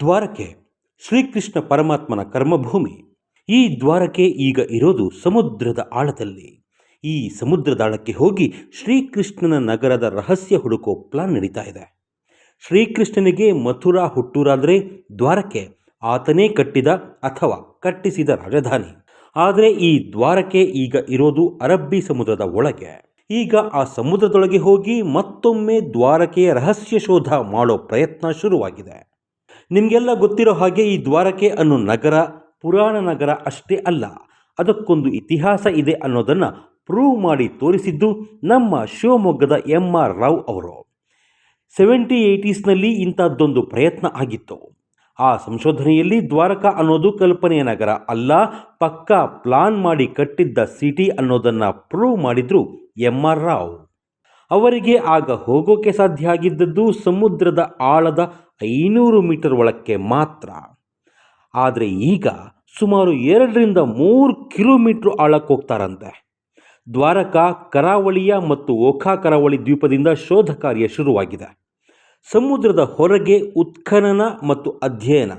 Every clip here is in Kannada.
ದ್ವಾರಕೆ ಶ್ರೀಕೃಷ್ಣ ಪರಮಾತ್ಮನ ಕರ್ಮಭೂಮಿ. ಈ ದ್ವಾರಕೆ ಈಗ ಇರೋದು ಸಮುದ್ರದ ಆಳದಲ್ಲಿ. ಈ ಸಮುದ್ರದಾಳಕ್ಕೆ ಹೋಗಿ ಶ್ರೀಕೃಷ್ಣನ ನಗರದ ರಹಸ್ಯ ಹುಡುಕೋ ಪ್ಲಾನ್ ನಡೀತಾ ಇದೆ. ಶ್ರೀಕೃಷ್ಣನಿಗೆ ಮಥುರಾ ಹುಟ್ಟೂರಾದರೆ ದ್ವಾರಕೆ ಆತನೇ ಕಟ್ಟಿದ ಅಥವಾ ಕಟ್ಟಿಸಿದ ರಾಜಧಾನಿ. ಆದರೆ ಈ ದ್ವಾರಕೆ ಈಗ ಇರೋದು ಅರಬ್ಬಿ ಸಮುದ್ರದ ಒಳಗೆ. ಈಗ ಆ ಸಮುದ್ರದೊಳಗೆ ಹೋಗಿ ಮತ್ತೊಮ್ಮೆ ದ್ವಾರಕೆಯ ರಹಸ್ಯ ಶೋಧ ಮಾಡೋ ಪ್ರಯತ್ನ ಶುರುವಾಗಿದೆ. ನಿಮಗೆಲ್ಲ ಗೊತ್ತಿರೋ ಹಾಗೆ ಈ ದ್ವಾರಕೆ ಅನ್ನೋ ನಗರ ಪುರಾಣ ನಗರ ಅಷ್ಟೇ ಅಲ್ಲ. ಅದಕ್ಕೊಂದು ಇತಿಹಾಸ ಇದೆ ಅನ್ನೋದನ್ನು ಪ್ರೂವ್ ಮಾಡಿ ತೋರಿಸಿದ್ದು ನಮ್ಮ ಶಿವಮೊಗ್ಗದ ಎಂ ಆರ್ ರಾವ್ ಅವರು. ಸೆವೆಂಟಿ ಏಯ್ಟೀಸ್ನಲ್ಲಿ ಇಂಥದ್ದೊಂದು ಪ್ರಯತ್ನ ಆಗಿತ್ತು. ಆ ಸಂಶೋಧನೆಯಲ್ಲಿ ದ್ವಾರಕಾ ಅನ್ನೋದು ಕಲ್ಪನೆಯ ನಗರ ಅಲ್ಲ, ಪಕ್ಕಾ ಪ್ಲಾನ್ ಮಾಡಿ ಕಟ್ಟಿದ್ದ ಸಿಟಿ ಅನ್ನೋದನ್ನು ಪ್ರೂವ್ ಮಾಡಿದ್ರು ಎಂ ಆರ್ ರಾವ್. ಅವರಿಗೆ ಆಗ ಹೋಗೋಕೆ ಸಾಧ್ಯ ಆಗಿದ್ದದ್ದು ಸಮುದ್ರದ ಆಳದ ಐನೂರು ಮೀಟರ್ ಒಳಕ್ಕೆ ಮಾತ್ರ. ಆದರೆ ಈಗ ಸುಮಾರು ಎರಡರಿಂದ ಮೂರು ಕಿಲೋಮೀಟ್ರ್ ಆಳಕ್ಕೆ ಹೋಗ್ತಾರಂತೆ. ದ್ವಾರಕಾ, ಕರಾವಳಿಯ ಮತ್ತು ಓಖಾ ಕರಾವಳಿ ದ್ವೀಪದಿಂದ ಶೋಧ ಕಾರ್ಯ ಶುರುವಾಗಿದೆ. ಸಮುದ್ರದ ಹೊರಗೆ ಉತ್ಖನನ ಮತ್ತು ಅಧ್ಯಯನ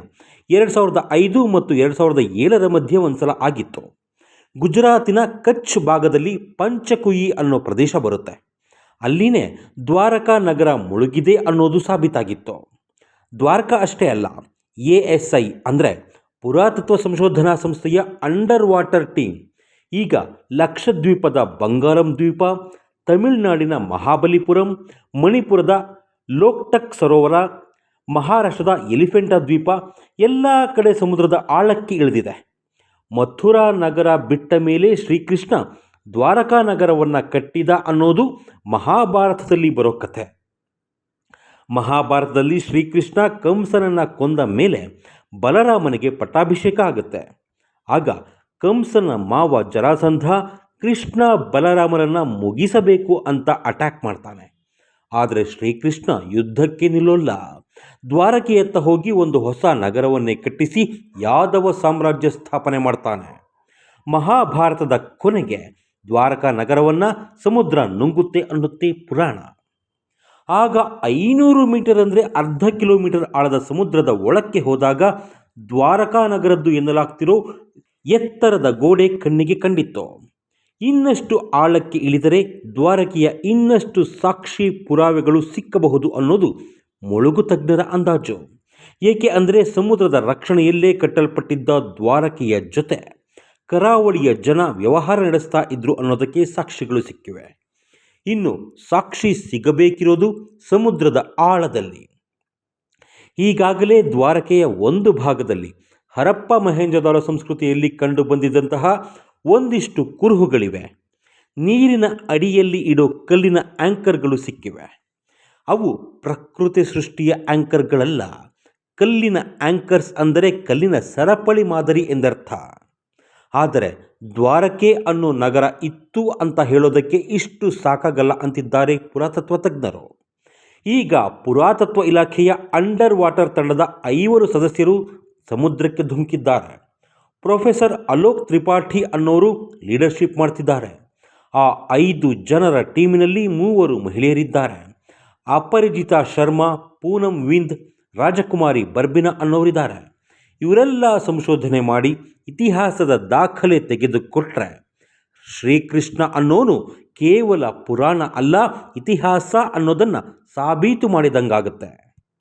ಎರಡು ಸಾವಿರದ ಐದು ಮತ್ತು ಎರಡು ಸಾವಿರದ ಏಳರ ಮಧ್ಯೆ ಒಂದ್ಸಲ ಆಗಿತ್ತು. ಗುಜರಾತಿನ ಕಚ್ ಭಾಗದಲ್ಲಿ ಪಂಚಕುಯಿ ಅನ್ನೋ ಪ್ರದೇಶ ಬರುತ್ತೆ. ಅಲ್ಲಿನೇ ದ್ವಾರಕಾ ನಗರ ಮುಳುಗಿದೆ ಅನ್ನೋದು ಸಾಬೀತಾಗಿತ್ತು. ದ್ವಾರಕಾ ಅಷ್ಟೇ ಅಲ್ಲ, ಎ ಎಸ್ ಐ ಅಂದರೆ ಪುರಾತತ್ವ ಸಂಶೋಧನಾ ಸಂಸ್ಥೆಯ ಅಂಡರ್ ವಾಟರ್ ಟೀಮ್. ಈಗ ಲಕ್ಷದ್ವೀಪದ ಬಂಗಾರಂ ದ್ವೀಪ, ತಮಿಳುನಾಡಿನ ಮಹಾಬಲಿಪುರಂ, ಮಣಿಪುರದ ಲೋಕ್ಟಕ್ ಸರೋವರ, ಮಹಾರಾಷ್ಟ್ರದ ಎಲಿಫೆಂಟಾ ದ್ವೀಪ, ಎಲ್ಲ ಕಡೆ ಸಮುದ್ರದ ಆಳಕ್ಕೆ ಇಳಿದಿದೆ. ಮಥುರಾ ನಗರ ಬಿಟ್ಟ ಮೇಲೆ ಶ್ರೀಕೃಷ್ಣ ದ್ವಾರಕಾ ನಗರವನ್ನು ಕಟ್ಟಿದ ಅನ್ನೋದು ಮಹಾಭಾರತದಲ್ಲಿ ಬರೋ ಕಥೆ ಮಹಾಭಾರತದಲ್ಲಿ ಶ್ರೀಕೃಷ್ಣ ಕಂಸನನ್ನು ಕೊಂದ ಮೇಲೆ ಬಲರಾಮನಿಗೆ ಪಟ್ಟಾಭಿಷೇಕ ಆಗುತ್ತೆ. ಆಗ ಕಂಸನ ಮಾವ ಜರಾಸಂಧ ಕೃಷ್ಣ ಬಲರಾಮನನ್ನು ಮುಗಿಸಬೇಕು ಅಂತ ಅಟ್ಯಾಕ್ ಮಾಡ್ತಾನೆ. ಆದರೆ ಶ್ರೀಕೃಷ್ಣ ಯುದ್ಧಕ್ಕೆ ನಿಲ್ಲೋಲ್ಲ. ದ್ವಾರಕೆಯತ್ತ ಹೋಗಿ ಒಂದು ಹೊಸ ನಗರವನ್ನೇ ಕಟ್ಟಿಸಿ ಯಾದವ ಸಾಮ್ರಾಜ್ಯ ಸ್ಥಾಪನೆ ಮಾಡ್ತಾನೆ. ಮಹಾಭಾರತದ ಕೊನೆಗೆ ದ್ವಾರಕಾ ನಗರವನ್ನು ಸಮುದ್ರ ನುಂಗುತ್ತೆ ಅನ್ನುತ್ತೆ ಪುರಾಣ. ಆಗ ಐನೂರು ಮೀಟರ್ ಅಂದರೆ ಅರ್ಧ ಕಿಲೋಮೀಟರ್ ಆಳದ ಸಮುದ್ರದ ಒಳಕ್ಕೆ ಹೋದಾಗ ದ್ವಾರಕಾ ನಗರದ್ದು ಎನ್ನಲಾಗ್ತಿರೋ ಎತ್ತರದ ಗೋಡೆ ಕಣ್ಣಿಗೆ ಕಂಡಿತ್ತು. ಇನ್ನಷ್ಟು ಆಳಕ್ಕೆ ಇಳಿದರೆ ದ್ವಾರಕೆಯ ಇನ್ನಷ್ಟು ಸಾಕ್ಷಿ ಪುರಾವೆಗಳು ಸಿಕ್ಕಬಹುದು ಅನ್ನೋದು ಮುಳುಗು ತಜ್ಞರ ಅಂದಾಜು. ಏಕೆ ಅಂದರೆ ಸಮುದ್ರದ ರಕ್ಷಣೆಯಲ್ಲೇ ಕಟ್ಟಲ್ಪಟ್ಟಿದ್ದ ದ್ವಾರಕೆಯ ಜೊತೆ. ಕರಾವಳಿಯ ಜನ ವ್ಯವಹಾರ ನಡೆಸ್ತಾ ಇದ್ರು ಅನ್ನೋದಕ್ಕೆ ಸಾಕ್ಷಿಗಳು ಸಿಕ್ಕಿವೆ. ಇನ್ನು ಸಾಕ್ಷಿ ಸಿಗಬೇಕಿರೋದು ಸಮುದ್ರದ ಆಳದಲ್ಲಿ. ಈಗಾಗಲೇ ದ್ವಾರಕೆಯ ಒಂದು ಭಾಗದಲ್ಲಿ ಹರಪ್ಪ ಮಹೇಂಜದಾರ ಸಂಸ್ಕೃತಿಯಲ್ಲಿ ಕಂಡು ಬಂದಿದ್ದಂತಹ ಒಂದಿಷ್ಟು ಕುರುಹುಗಳಿವೆ. ನೀರಿನ ಅಡಿಯಲ್ಲಿ ಇಡೋ ಕಲ್ಲಿನ ಆ್ಯಂಕರ್ಗಳು ಸಿಕ್ಕಿವೆ. ಅವು ಪ್ರಕೃತಿ ಸೃಷ್ಟಿಯ ಆ್ಯಂಕರ್ಗಳಲ್ಲ ಕಲ್ಲಿನ ಆ್ಯಂಕರ್ಸ್ ಅಂದರೆ ಕಲ್ಲಿನ ಸರಪಳಿ ಮಾದರಿ ಎಂದರ್ಥ. ಆದರೆ ದ್ವಾರಕೆ ಅನ್ನೋ ನಗರ ಇತ್ತು ಅಂತ ಹೇಳೋದಕ್ಕೆ ಇಷ್ಟು ಸಾಕಾಗಲ್ಲ ಅಂತಿದ್ದಾರೆ ಪುರಾತತ್ವ ತಜ್ಞರು ಈಗ ಪುರಾತತ್ವ ಇಲಾಖೆಯ ಅಂಡರ್ ವಾಟರ್ ತಂಡದ ಐವರು ಸದಸ್ಯರು ಸಮುದ್ರಕ್ಕೆ ಧುಮುಕಿದ್ದಾರೆ. ಪ್ರೊಫೆಸರ್ ಅಲೋಕ್ ತ್ರಿಪಾಠಿ ಅನ್ನೋರು ಲೀಡರ್ಶಿಪ್ ಮಾಡ್ತಿದ್ದಾರೆ. ಆ ಐದು ಜನರ ಟೀಮಿನಲ್ಲಿ ಮೂವರು ಮಹಿಳೆಯರಿದ್ದಾರೆ. ಅಪರಿಜಿತಾ ಶರ್ಮಾ, ಪೂನಂ ವಿಂದ್, ರಾಜಕುಮಾರಿ ಬರ್ಬಿನ ಅನ್ನೋರಿದ್ದಾರೆ. ಇವರೆಲ್ಲ ಸಂಶೋಧನೆ ಮಾಡಿ ಇತಿಹಾಸದ ದಾಖಲೆ ತೆಗೆದುಕೊಟ್ರೆ ಶ್ರೀಕೃಷ್ಣ ಅನ್ನೋನು ಕೇವಲ ಪುರಾಣ ಅಲ್ಲ, ಇತಿಹಾಸ ಅನ್ನೋದನ್ನು ಸಾಬೀತು ಮಾಡಿದಂಗಾಗುತ್ತೆ.